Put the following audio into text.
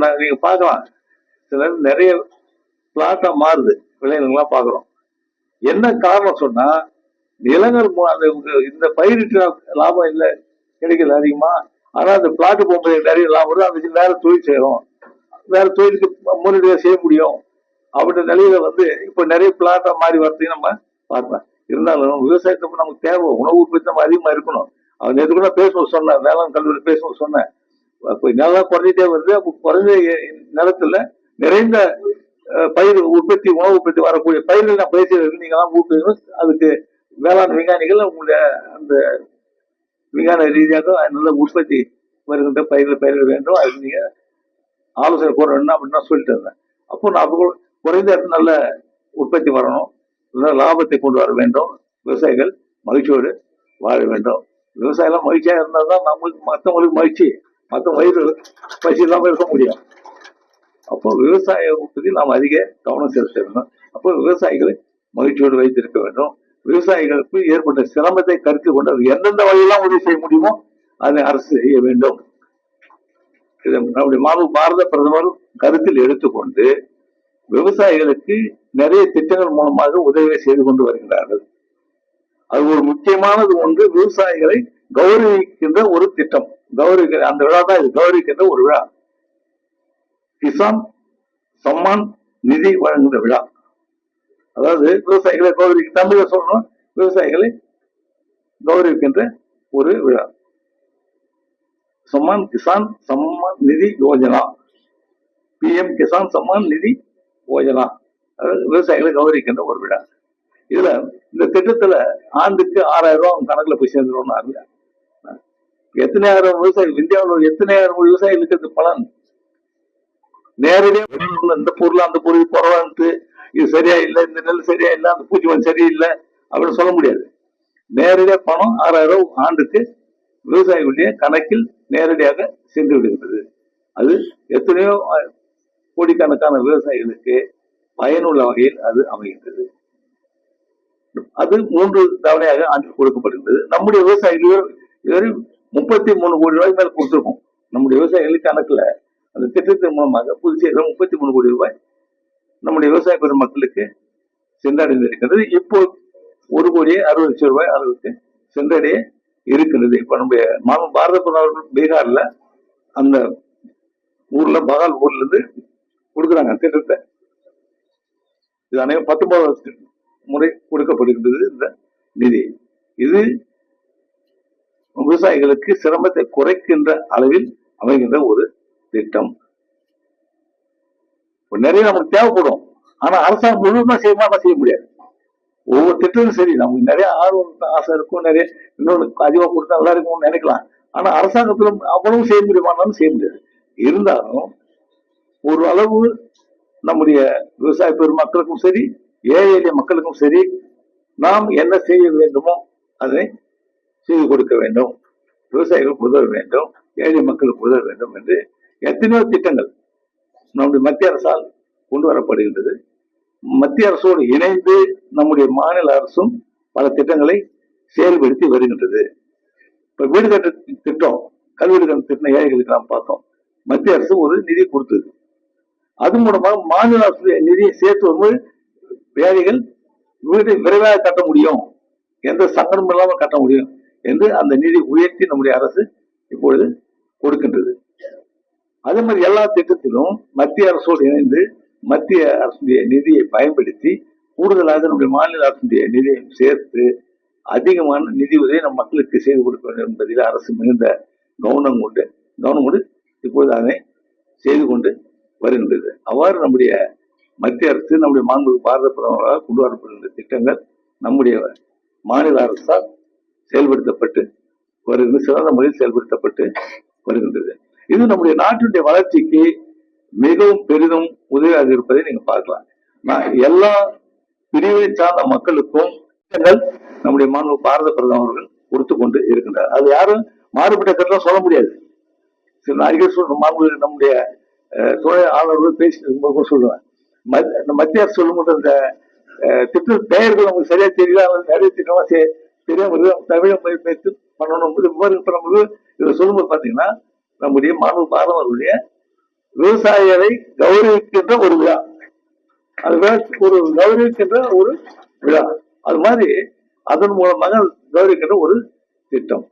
நான் நீங்க பார்க்கலாம். சில நிறைய பிளாட்டா மாறுது. விளைநிலங்கள்லாம் பார்க்குறோம். என்ன காரணம் சொன்னா நிலங்கள் அந்த இந்த பயிரிட்டு லாபம் இல்லை கிடைக்கல அதிகமா. ஆனா அந்த பிளாட்டு போகும்போது நிறைய லாபம் வரும். அதுக்கு வேற தொழில் செய்யறோம். வேற தொழிலுக்கு முன்னாடியே செய்ய முடியும். அப்படின்ற நிலையில வந்து இப்போ நிறைய பிளாட்டா மாறி வரதையும் நம்ம பார்க்கலாம். இருந்தாலும் விவசாயத்துக்கு நமக்கு தேவை. உணவு உற்பத்தி நம்ம அதிகமா இருக்கணும். அவன் எதுக்குன்னா கூட பேசுவோம் சொன்னேன். வேளாண் கல்லூரி பேசுவோம் சொன்னேன். அப்போ நிலம் குறைஞ்சிட்டே வருது அப்போ குறைஞ்ச நிலத்துல நிறைந்த பயிர் உற்பத்தி உணவு உற்பத்தி வரக்கூடிய பயிர்கள் நான் பேசுறது நீங்க எல்லாம் ஊக்குவிக்கணும் அதுக்கு வேளாண் விஞ்ஞானிகள் உங்களுடைய அந்த விஞ்ஞான ரீதியாக நல்ல உற்பத்தி வருகின்ற பயிர்கள் பயிரிட வேண்டும். அதுக்கு நீங்க ஆலோசனை போட வேணும் அப்படின்னு சொல்லிட்டு இருந்தேன். அப்போ நான் குறைந்த இடத்துல நல்ல உற்பத்தி வரணும். நல்ல லாபத்தை கொண்டு வர வேண்டும். விவசாயிகள் மகிழ்ச்சியோடு வாழ வேண்டும். விவசாயம் மகிழ்ச்சியா இருந்தால் தான் நம்மளுக்கு மற்றவங்களுக்கு மகிழ்ச்சி. மற்ற வயிறு பசி இல்லாமல் இருக்க முடியும் அப்போ விவசாய உற்பத்தி நாம் அதிக கவனம் செலுத்த வேண்டும். அப்போ விவசாயிகளை மகிழ்ச்சியோடு வைத்திருக்க வேண்டும். விவசாயிகளுக்கு ஏற்பட்ட சிரமத்தை கருத்து கொண்டு எந்தெந்த வழியெல்லாம் உதவி செய்ய முடியுமோ அதை அரசு செய்ய வேண்டும். இதை நம்முடைய மாணவ பாரத பிரதமர் கருத்தில் எடுத்துக்கொண்டு விவசாயிகளுக்கு நிறைய திட்டங்கள் மூலமாக உதவியை செய்து கொண்டு வருகிறார்கள். அது ஒரு முக்கியமானது ஒன்று விவசாயிகளை கௌரவிக்கின்ற ஒரு திட்டம். கௌரவிக்கிற அந்த விழா தான் இது. கௌரவிக்கின்ற ஒரு விழா. கிசான் சம்மான் நிதி வழங்குகிற விழா. அதாவது விவசாயிகளை கௌரவிக்க தமிழ சொல்லணும். விவசாயிகளை கௌரவிக்கின்ற ஒரு விழா. சம்மான் கிசான் சம்மான் நிதி யோஜனா. பிஎம் கிசான் சம்மான் நிதி யோஜனா. அதாவது விவசாயிகளை கௌரவிக்கின்ற ஒரு விழா. இதுல இந்த திட்டத்துல ஆண்டுக்கு ஆறாயிரம் ரூபாய் அவங்க கணக்குல போய் சேர்ந்துருவோம்னு எத்தனையாயிரம் விவசாயிகள் இந்தியாவில் எத்தனையாயிரம் விவசாயிகளுக்கு அது பலன். நேரடியா இந்த பொருள் அந்த பொருள் குறவான்ட்டு இது சரியா இல்லை இந்த நெல் சரியா இல்லை அந்த பூச்சி மண் சரியில்லை அப்படின்னு சொல்ல முடியாது. நேரடியா பணம் ஆறாயிரம் ஆண்டுக்கு விவசாயிகளுடைய கணக்கில் நேரடியாக சென்று விடுகிறது. அது எத்தனையோ கோடிக்கணக்கான விவசாயிகளுக்கு பயனுள்ள வகையில் அது அமைகின்றது. அது மூன்று தவணையாக ஆண்டு கொடுக்கப்படுகிறது நம்முடைய விவசாயிகள் இதுவரை முப்பத்தி மூணு கோடி ரூபாய் மேல கொடுத்துருக்கோம். நம்முடைய விவசாயிகளுக்கு கணக்குல அந்த திட்டத்தின் மூலமாக புதுச்சேரியில் முப்பத்தி மூணு கோடி ரூபாய் நம்முடைய விவசாய பெருமக்களுக்கு சென்றடைந்திருக்கிறது இப்போ ஒரு கோடியே அறுபது லட்சம் ரூபாய் அளவுக்கு சென்றடைய இருக்கிறது இப்ப நம்முடைய மாம பாரத பிரதமர் பீகார்ல அந்த ஊர்ல பகால் ஊர்ல இருந்து கொடுக்குறாங்க திட்டத்தை. இது அனைவரும் வருஷத்துக்கு முறை கொடுக்கப்படுகின்றது இந்த நிதி. இது விவசாயிகளுக்கு சிரமத்தை குறைக்கின்ற அளவில் அமைகின்ற ஒரு திட்டம். நிறைய நமக்கு தேவைப்படும். ஆனா அரசாங்கம் முழுவதுமா செய்யுமா செய்ய முடியாது. ஒவ்வொரு திட்டமும் சரி நமக்கு நிறைய ஆர்வம் ஆசை இருக்கும் நிறைய இன்னொன்று அதிகமாக கொடுத்தா நல்லா இருக்கும்னு நினைக்கலாம். ஆனா அரசாங்கத்துல அவ்வளவு செய்ய முடியுமானாலும் செய்ய முடியாது. இருந்தாலும் ஒரு அளவு நம்முடைய விவசாய பெருமக்களுக்கும் சரி ஏழை எளிய மக்களுக்கும் சரி நாம் என்ன செய்ய வேண்டுமோ அதை செய்து கொடுக்க வேண்டும். விவசாயிகளுக்கு உதவ வேண்டும் ஏழை மக்களுக்கு உதவ வேண்டும் என்று எத்தனையோ திட்டங்கள் நம்முடைய மத்திய அரசால் கொண்டு வரப்படுகின்றது. மத்திய அரசோடு இணைந்து நம்முடைய மாநில அரசும் பல திட்டங்களை செயல்படுத்தி வருகின்றது. இப்ப வீடு கட்ட திட்டம் கல்வீடு கட்ட திட்டம் ஏழைகளுக்கு நாம் பார்த்தோம். மத்திய அரசு ஒரு நிதி கொடுத்தது. அது மூலமாக மாநில அரசு நிதியை சேர்த்து வரும்போது ஏழைகள் வீடு விரைவாக கட்ட முடியும். எந்த சங்கடமும் இல்லாமல் கட்ட முடியும். என்று அந்த நிதி உயர்த்தி நம்முடைய அரசு இப்பொழுது கொடுக்கின்றது. அதே மாதிரி எல்லா திட்டத்திலும் மத்திய அரசோடு இணைந்து மத்திய அரசுடைய நிதியை பயன்படுத்தி கூடுதலாக நம்முடைய மாநில அரசுடைய நிதியையும் சேர்த்து அதிகமான நிதி உதவி நம் மக்களுக்கு செய்து கொடுக்க வேண்டும் என்பதில் அரசு மிகுந்த கவனம் கொண்டு கவனம் கொண்டு இப்பொழுது அதனை செய்து கொண்டு வருகின்றது. அவ்வாறு நம்முடைய மத்திய அரசு நம்முடைய மாண்பு பாரத பிரதமராக கொண்டு வரப்படுகின்ற திட்டங்கள் நம்முடைய மாநில அரசால் செயல்படுத்தப்பட்டு வருகின்ற சிறந்த முறையில் செயல்படுத்தப்பட்டு வருகின்றது. இது நம்முடைய நாட்டினுடைய வளர்ச்சிக்கு மிகவும் பெரிதும் உதவியாக இருப்பதை நீங்க பார்க்கலாம். நான் எல்லா பிரிவை சார்ந்த மக்களுக்கும் நம்முடைய மாண்பு பாரத பிரதமர் அவர்கள் கொடுத்து கொண்டு இருக்கின்றார். அது யாரும் மாறுபட்ட கருத்தெல்லாம் சொல்ல முடியாது. சில நாளைக்கு சொல்ற நம்முடைய அஹ், துணை ஆளுநர்கள் பேசி ரொம்ப சொல்லுவேன் மத்- இந்த மத்திய அரசு சொல்லும்போது அந்த திட்ட பெயர்கள் நமக்கு சரியா தெரியல நிறைய திட்டமா தெரியாமல் தமிழை மொழிபெயர்த்து பண்ணணும் இது விவரம் பண்ணும்போது இதை சொல்லும்போது பார்த்தீங்கன்னா நம்முடைய மாணவ மாணவர்களுடைய விவசாயிகளை கௌரவிக்கின்ற ஒரு விழா. அது ஒரு கௌரவிக்கின்ற ஒரு விழா. அது மாதிரி அதன் மூலமாக கௌரவிக்கின்ற ஒரு திட்டம்.